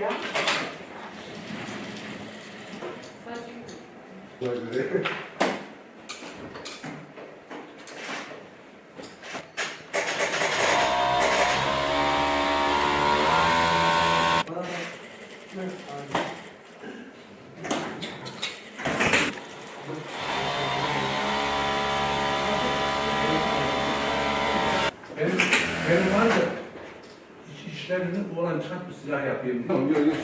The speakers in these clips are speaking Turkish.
Yeah. Very, very wonderful. İş, işlerini olan çıkart bir silah yapayım. Yok yok yok.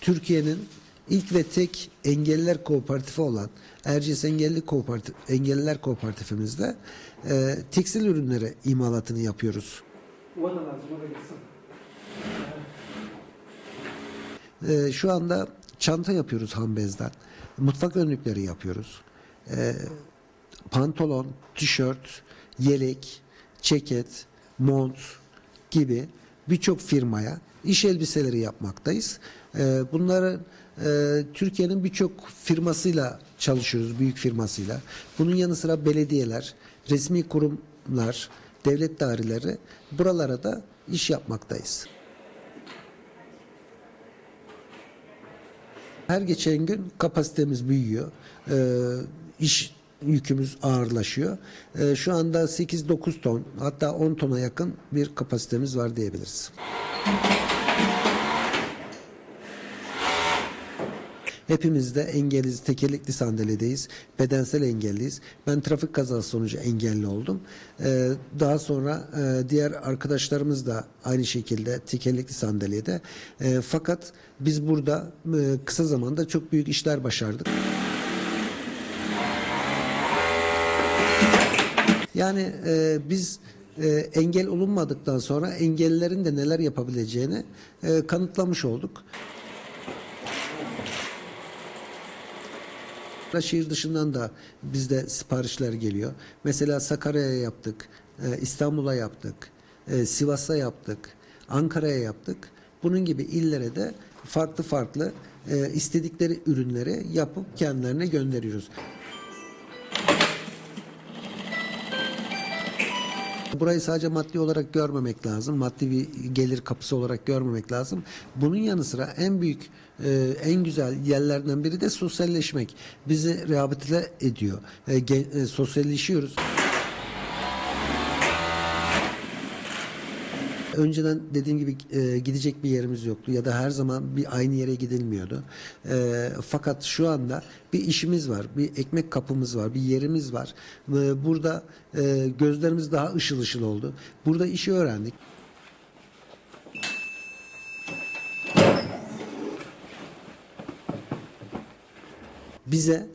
Türkiye'nin ilk ve tek engelliler kooperatifi olan Erciyes Engelli Kooperatif, Engelliler Kooperatifimizde e, tekstil ürünleri imalatını yapıyoruz. E, şu anda çanta yapıyoruz ham bezden. Mutfak önlükleri yapıyoruz. E, pantolon, tişört, yelek, ceket, mont gibi birçok firmaya iş elbiseleri yapmaktayız. Ee, Bunları e, Türkiye'nin birçok firmasıyla çalışıyoruz, büyük firmasıyla. Bunun yanı sıra belediyeler, resmi kurumlar, devlet daireleri buralara da iş yapmaktayız. Her geçen gün kapasitemiz büyüyor. Ee, iş yükümüz ağırlaşıyor. Ee, şu anda 8-9 ton hatta 10 tona yakın bir kapasitemiz var diyebiliriz. Hepimiz de engelliyiz, tekerlekli sandalyedeyiz, bedensel engelliyiz. Ben trafik kazası sonucu engelli oldum. Ee, daha sonra e, diğer arkadaşlarımız da aynı şekilde tekerlekli sandalyede. Ee, fakat biz burada e, kısa zamanda çok büyük işler başardık. Yani e, biz e, engel olunmadıktan sonra engellilerin de neler yapabileceğini e, kanıtlamış olduk. Şehir dışından da bizde siparişler geliyor. Mesela Sakarya'ya yaptık, e, İstanbul'a yaptık, e, Sivas'a yaptık, Ankara'ya yaptık. Bunun gibi illere de farklı farklı e, istedikleri ürünleri yapıp kendilerine gönderiyoruz. Burayı sadece maddi olarak görmemek lazım. Maddi bir gelir kapısı olarak görmemek lazım. Bunun yanı sıra en büyük, e, en güzel yerlerden biri de sosyalleşmek. Bizi rehabilite ediyor. E, ge- e, sosyalleşiyoruz. Önceden dediğim gibi e, gidecek bir yerimiz yoktu ya da her zaman bir aynı yere gidilmiyordu. E, fakat şu anda bir işimiz var, bir ekmek kapımız var, bir yerimiz var. E, burada e, gözlerimiz daha ışıl ışıl oldu. Burada işi öğrendik. bize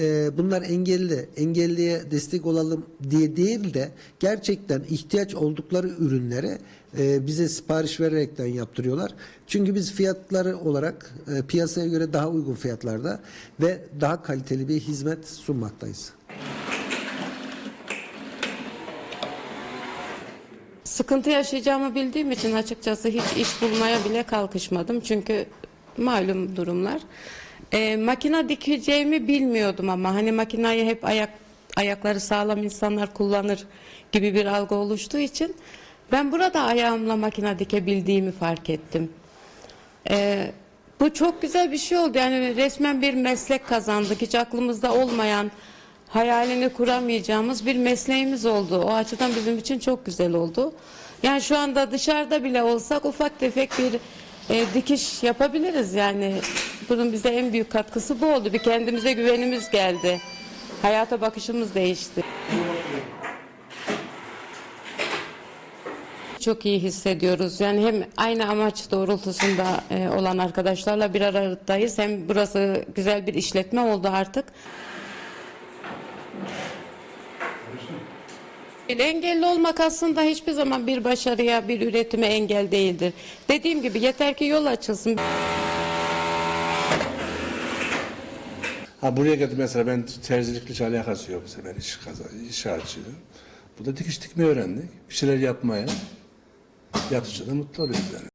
e, bunlar engelli, engelliye destek olalım diye değil de gerçekten ihtiyaç oldukları ürünleri e, bize sipariş vererekten yaptırıyorlar. Çünkü biz fiyatları olarak e, piyasaya göre daha uygun fiyatlarda ve daha kaliteli bir hizmet sunmaktayız. Sıkıntı yaşayacağımı bildiğim için açıkçası hiç iş bulmaya bile kalkışmadım. Çünkü malum durumlar. Ee, makine dikeceğimi bilmiyordum ama hani makinayı hep ayak ayakları sağlam insanlar kullanır gibi bir algı oluştuğu için ben burada ayağımla makine dikebildiğimi fark ettim. Ee, bu çok güzel bir şey oldu. Yani resmen bir meslek kazandık. Hiç aklımızda olmayan, hayalini kuramayacağımız bir mesleğimiz oldu. O açıdan bizim için çok güzel oldu. Yani şu anda dışarıda bile olsak ufak tefek bir e, dikiş yapabiliriz. Yani bunun bize en büyük katkısı bu oldu. Bir kendimize güvenimiz geldi. Hayata bakışımız değişti. Çok iyi hissediyoruz. Yani hem aynı amaç doğrultusunda e, olan arkadaşlarla bir aradayız. Hem burası güzel bir işletme oldu artık. Engelli olmak aslında hiçbir zaman bir başarıya, bir üretime engel değildir. Dediğim gibi yeter ki yol açılsın. Ha buraya geldi mesela ben terzilikle hiç alakası yok mesela ben iş kaza, iş harcıydım. Burada dikiş dikmeyi öğrendik. Bir şeyler yapmaya. Yaptıkça da mutlu oluyoruz yani.